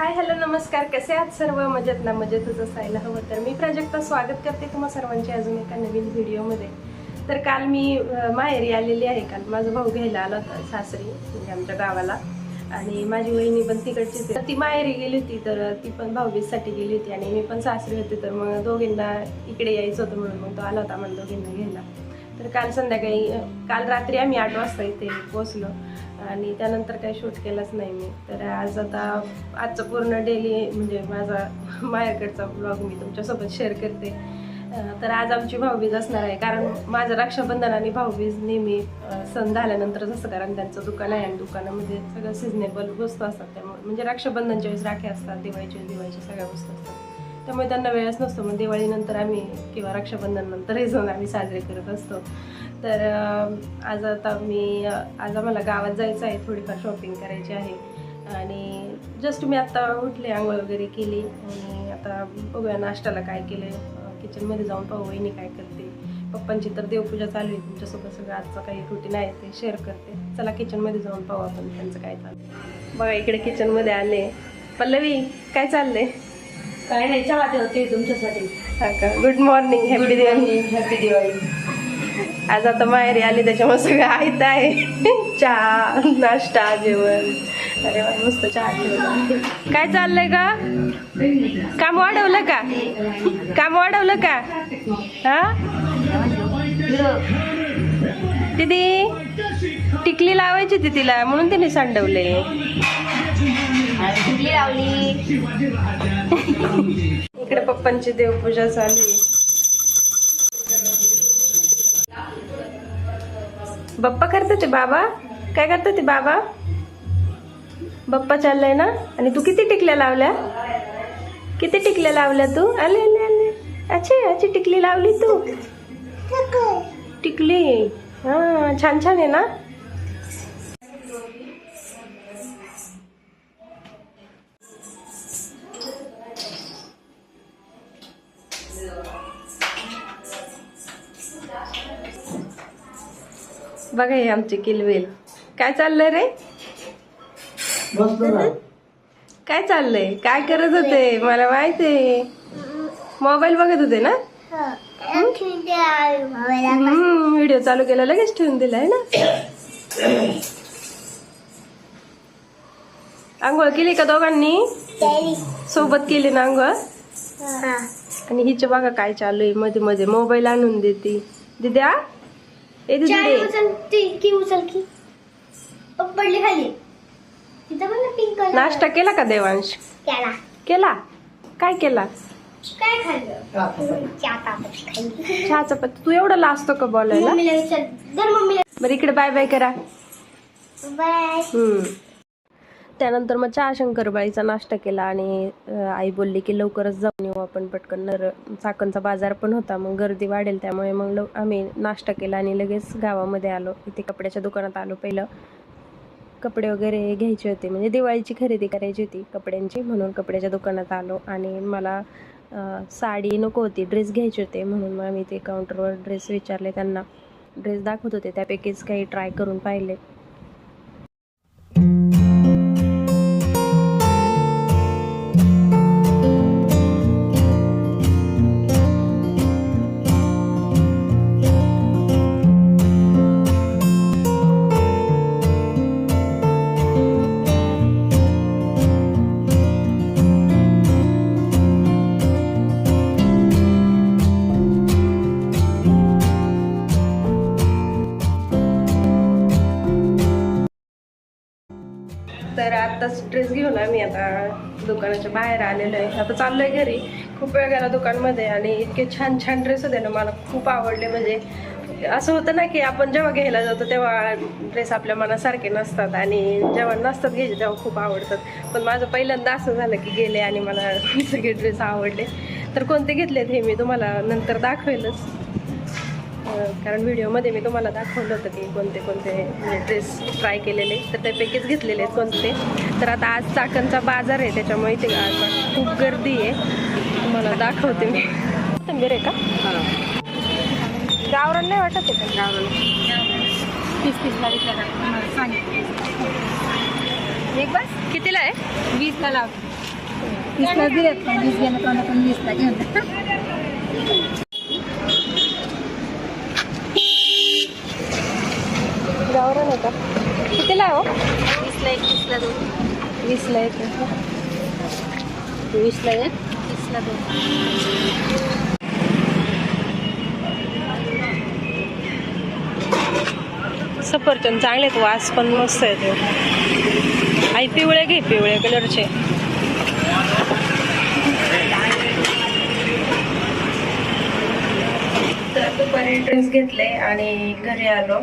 Hi hello नमस्कार. कसे आहात सर्व? मजेत ना मजेतच असायला हवं तर मी प्राजक्ता स्वागत करते तुम्हा सर्वांचे अजून एका नवीन व्हिडिओमध्ये. तर काल मी माहेरी आलेली आहे. काल माझा भाऊ घ्यायला आला होता सासरी म्हणजे आमच्या गावाला. आणि माझी वहिनी पण तिकडची तर ती माहेरी गेली होती तर ती पण भाऊबीजसाठी गेली होती. आणि मी पण सासरी होते तर मग दोघींना इकडे यायचं होतं म्हणून मग तो आला होता मला दोघींना घ्यायला. तर काल संध्याकाळी काल रात्री आम्ही आठ वाजता इथे पोचलो आणि त्यानंतर काही शूट केलंच नाही मी. तर आज आता आजचं पूर्ण डेली म्हणजे माझा माहेरकडचा ब्लॉग मी तुमच्यासोबत शेअर करते. तर आज आमची भाऊबीज असणार आहे. कारण माझं रक्षाबंधन आणि भाऊबीज नेहमी सण झाल्यानंतरच असतं कारण त्यांचं दुकान आहे आणि दुकानामध्ये सगळं सिजनेबल वस्तू असतात त्यामुळे. म्हणजे रक्षाबंधनच्या वेळेस राखे असतात दिवाळीच्या दिवाळीच्या सगळ्या वस्तू असतात. त्यामुळे त्यांना वेळच नसतो. मग दिवाळीनंतर आम्ही किंवा रक्षाबंधन जाऊन आम्ही साजरे करत असतो. तर आज आता मी आज आम्हाला गावात जायचं आहे. थोडीफार शॉपिंग करायची आहे. आणि जस्ट मी आत्ता उठले आंघोळ वगैरे केली. आणि आता बघूया नाश्त्याला काय केले किचनमध्ये जाऊन पाहू वहिनी काय करते. पप्पांची तर देवपूजा चालू आहे. तुमच्यासोबत सगळं आजचं काही रुटीन आहे ते शेअर करते. चला किचनमध्ये जाऊन पाहू आपण त्यांचं काय चाललं बघा इकडे किचनमध्ये आले. पल्लवी काय चाललंय? काय नाही चहा ठेवते तुमच्यासाठी. Good morning happy Diwali happy Diwali आज आता माहेरी आली त्याच्यामुळे सगळं आहेत आहे. चहा नाश्ता जेवण. अरे वा मस्त चहा ठेवला. काय चाललंय का काम वाढवलं का? काम वाढवलं का? हा? दीदी टिकली लावायची होती तिला म्हणून तिने सांडवले. कुठली लावली. इकडे पप्पांची देवपूजा चालू आहे. बाप्पा करते ते बाबा? काय करते ते बाबा? बाप्पा चाललाय ना? आणि तू किती टिकल्या लावल्या? किती टिकल्या लावल्या तू? आले आले आले. अच्छे अच्छी टिकली लावली तू. टिकली. हा छान छान आहे ना? बघा हे आमचे किलवेल काय चाललंय रे? काय चाललंय? काय करत होते? मला माहीत आहे. मोबाईल बघत होते ना? व्हिडिओ चालू केला लगेच ठेवून दिलाय ना? आंघोळ केली का दोघांनी? सोबत केली ना आंघोळ? आणि हिच्या बघा काय चालू आहे. मध्ये मध्ये मोबाईल आणून देते. दिद्या? ए दिदी उचल. की उचल की. पडली खाली. तिथं पण पिंक कलर नाश्ता केला का देवांश? केला. केला? काय केला? काय खाल्लं? चहा तापच खाल्ली. चहाचा पत्ता. तू एवढा लाजतो का बोलायला? मम्मीला विचार. जर मम्मीला बरं इकडे बाय बाय करा. बाय. हम्म. त्यानंतर मग चहा शंकरबाळीचा नाश्ता केला आणि आई बोलली की लवकरच जाऊन येऊ आपण पटकन. नर चाकणचा बाजार पण होता मग गर्दी वाढेल त्यामुळे मग लव आम्ही नाश्ता केला आणि लगेच गावामध्ये आलो. इथे कपड्याच्या दुकानात आलो पहिलं. कपडे वगैरे घ्यायचे होते म्हणजे दिवाळीची खरेदी करायची होती कपड्यांची म्हणून कपड्याच्या दुकानात आलो. आणि मला साडी नको होती ड्रेस घ्यायचे होते म्हणून मग आम्ही ते काउंटरवर ड्रेस विचारले त्यांना. ड्रेस दाखवत होते त्यापैकीच काही ट्राय करून पाहिले. ड्रेस घेऊन आम्ही आता दुकानाच्या बाहेर आलेलो आहे. आता चाललो आहे घरी. खूप वेळ गेला दुकानमध्ये आणि इतके छान छान ड्रेस होते ना मला खूप आवडले. म्हणजे असं होतं ना की आपण जेव्हा घ्यायला जातो तेव्हा ड्रेस आपल्या मनासारखे नसतात आणि जेव्हा नसतात घ्यायचे तेव्हा खूप आवडतात. पण माझं पहिल्यांदा असं झालं की गेले आणि मला सगळे ड्रेस आवडले. तर कोणते घेतलेत हे मी तुम्हाला नंतर दाखवेलच. कारण व्हिडिओमध्ये मी तुम्हाला दाखवलं होतं की कोणते कोणते ड्रेस ट्राय केलेले तर त्यापैकीच घेतलेले आहेत कोणते. तर आता आज चाकणचा बाजार आहे त्याच्यामुळे इथे आज खूप गर्दी आहे. तुम्हाला दाखवते मी. कोथिंबीर आहे का? गावरान नाही वाटत आहे का? गावरान. तीस तीस सांग एक बस? कितीला आहे? लावतो वीसला दिलेत. पण वीस गेलं तोंडातून वीसला घेऊन जा. गावरान आहे का कितीला आहे हो वीसला एक वीसला दोन वीसला येते वीसला एक वीसला दोन सफरचंद चांगले आहेत वास पण मस्त आहे आई पिवळे घे पिवळे कलरचे. तर दुपारी ड्रेस घेतले आणि घरी आलो.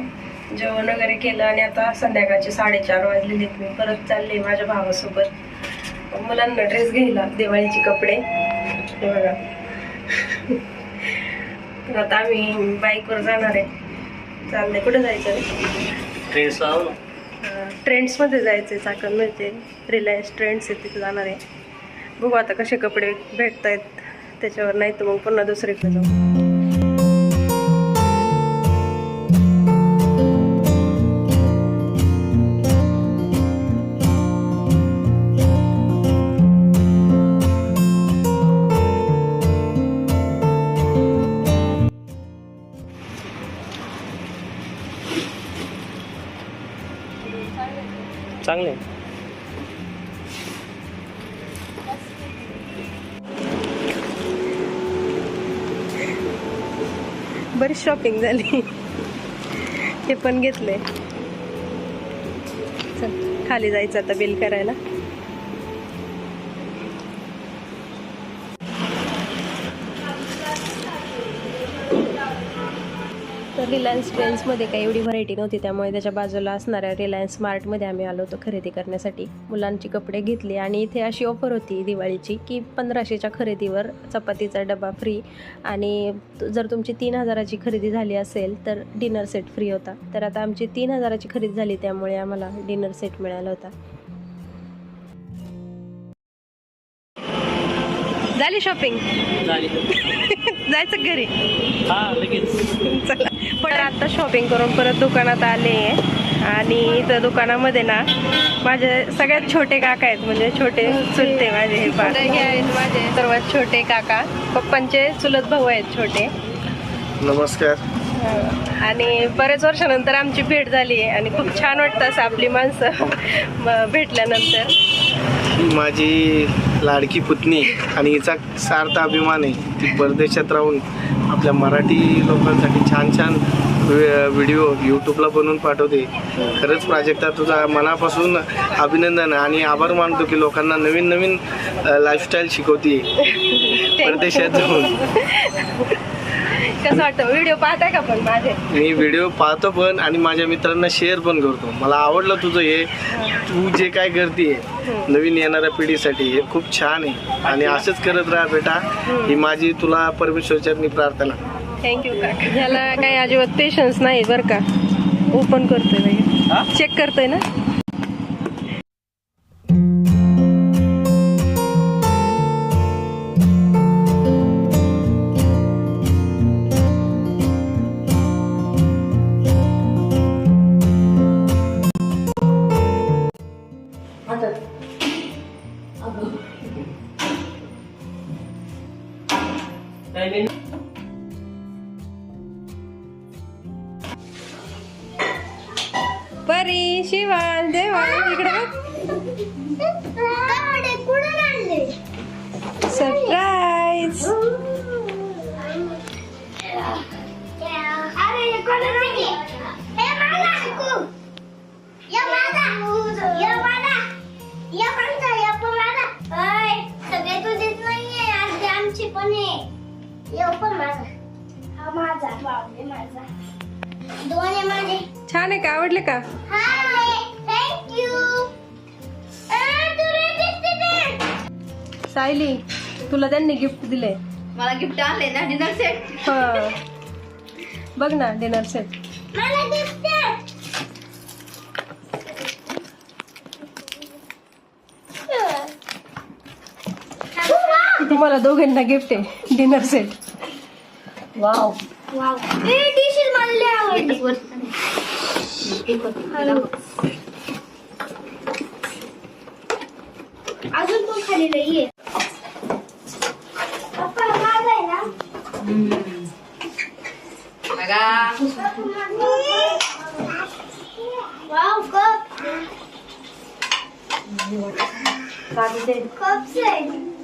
जेवण वगैरे केलं आणि आता संध्याकाळचे साडेचार वाजलेले. मी परत चालले माझ्या भावासोबत. मुलांना ड्रेस घ्यायला दिवाळीचे कपडे. हे बघा. तर आता आम्ही बाईकवर जाणार आहे. चाललंय. कुठे जायचं रे? ट्रेंड्समध्ये जायचे चाकण मिळते रिलायन्स ट्रेंड्स आहे तिथे जाणार आहे. बघू आता कसे कपडे भेटत आहेत त्याच्यावर नाही तर मग पुन्हा दुसरीकडे जाऊ. चांगले. बरी शॉपिंग झाली. हे पण घेतले चल खाली जायचं आता बिल करायला. रिलायन्स ट्रेंड्समध्ये काही एवढी व्हरायटी नव्हती त्यामुळे त्याच्या बाजूला असणाऱ्या रिलायन्स स्मार्टमध्ये आम्ही आलो होतो खरेदी करण्यासाठी. मुलांची कपडे घेतले आणि इथे अशी ऑफर होती दिवाळीची की पंधराशेच्या खरेदीवर चपातीचा डबा फ्री आणि जर तुमची तीन हजाराची खरेदी झाली असेल तर डिनर सेट फ्री होता. तर आता आमची तीन हजाराची खरेदी झाली त्यामुळे आम्हाला डिनर सेट मिळाला होता. झाली शॉपिंग झाली. जायचं घरी? हा लगेच. चला. पण आता शॉपिंग करून परत दुकानात आले आणि इथं दुकानामध्ये ना माझे सगळ्यात छोटे काका आहेत म्हणजे छोटे चुलते माझे हे आहेत माझे सर्वात छोटे काका. पप्पांचे चुलत भाऊ आहेत छोटे. नमस्कार. आणि बरेच वर्षानंतर आमची भेट झाली आहे. आणि खूप छान वाटतं असं आपली माणसं भेटल्यानंतर. माझी लाडकी पुतणी आणि हिचा सार्थ अभिमान आहे. ती परदेशात राहून आपल्या मराठी लोकांसाठी छान छान व्हि- व्हिडिओ यूट्यूबला बनवून पाठवते. खरंच प्राजक्ता तुझा मनापासून अभिनंदन आणि आभार मानतो की लोकांना नवीन नवीन लाईफस्टाईल शिकवते. परदेशात जाऊन कसं वाटतं? व्हिडिओ पाहताय का पण माझे? मी व्हिडिओ पाहतो पण आणि माझ्या मित्रांना शेअर पण करतो. मला आवडलं तुझं हे. तू जे काय करते नवीन येणाऱ्या पिढीसाठी हे खूप छान आहे. आणि असंच करत राहा बेटा. ही माझी तुला परमेश्वरच्या प्रार्थना. थँक्यू काका. ह्याला काही अजिबात पेशन्स नाही बरं का. ओपन करतोय चेक करतोय ना? परी शिवान देवान इकडे सरप्राईज. छान आहे का? आवडले का? सायली तुला त्यांनी गिफ्ट दिले मला गिफ्ट आणले ना डिनर सेट हा. बघ ना डिनर सेट तुम्हाला दोघांना गिफ्ट आहे डिनर सेट वाव वाव. ए डिशेस मला लय आवडले अजून पण खाली नाहीये पप्पा वाव कप. कप. से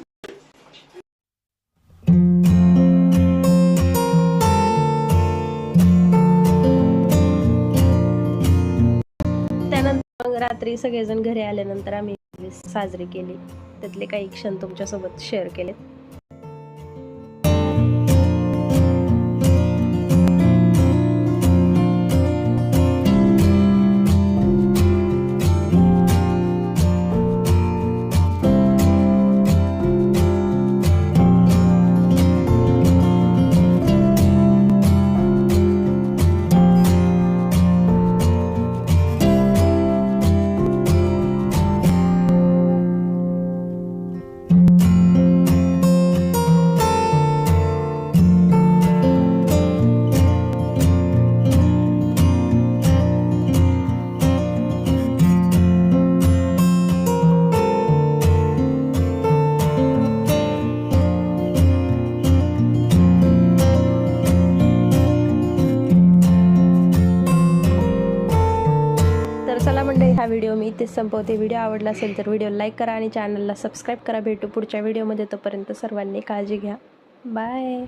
रात्री सगळेजण घरी आल्यानंतर आम्ही साजरी केली. त्यातले काही क्षण तुमच्यासोबत शेअर केलेत. इथेच संपवते. व्हिडिओ आवडला असेल तर व्हिडिओ लाईक करा आणि चॅनलला सबस्क्राईब करा. भेटू पुढच्या व्हिडिओमध्ये. तोपर्यंत सर्वांनी काळजी घ्या. बाय.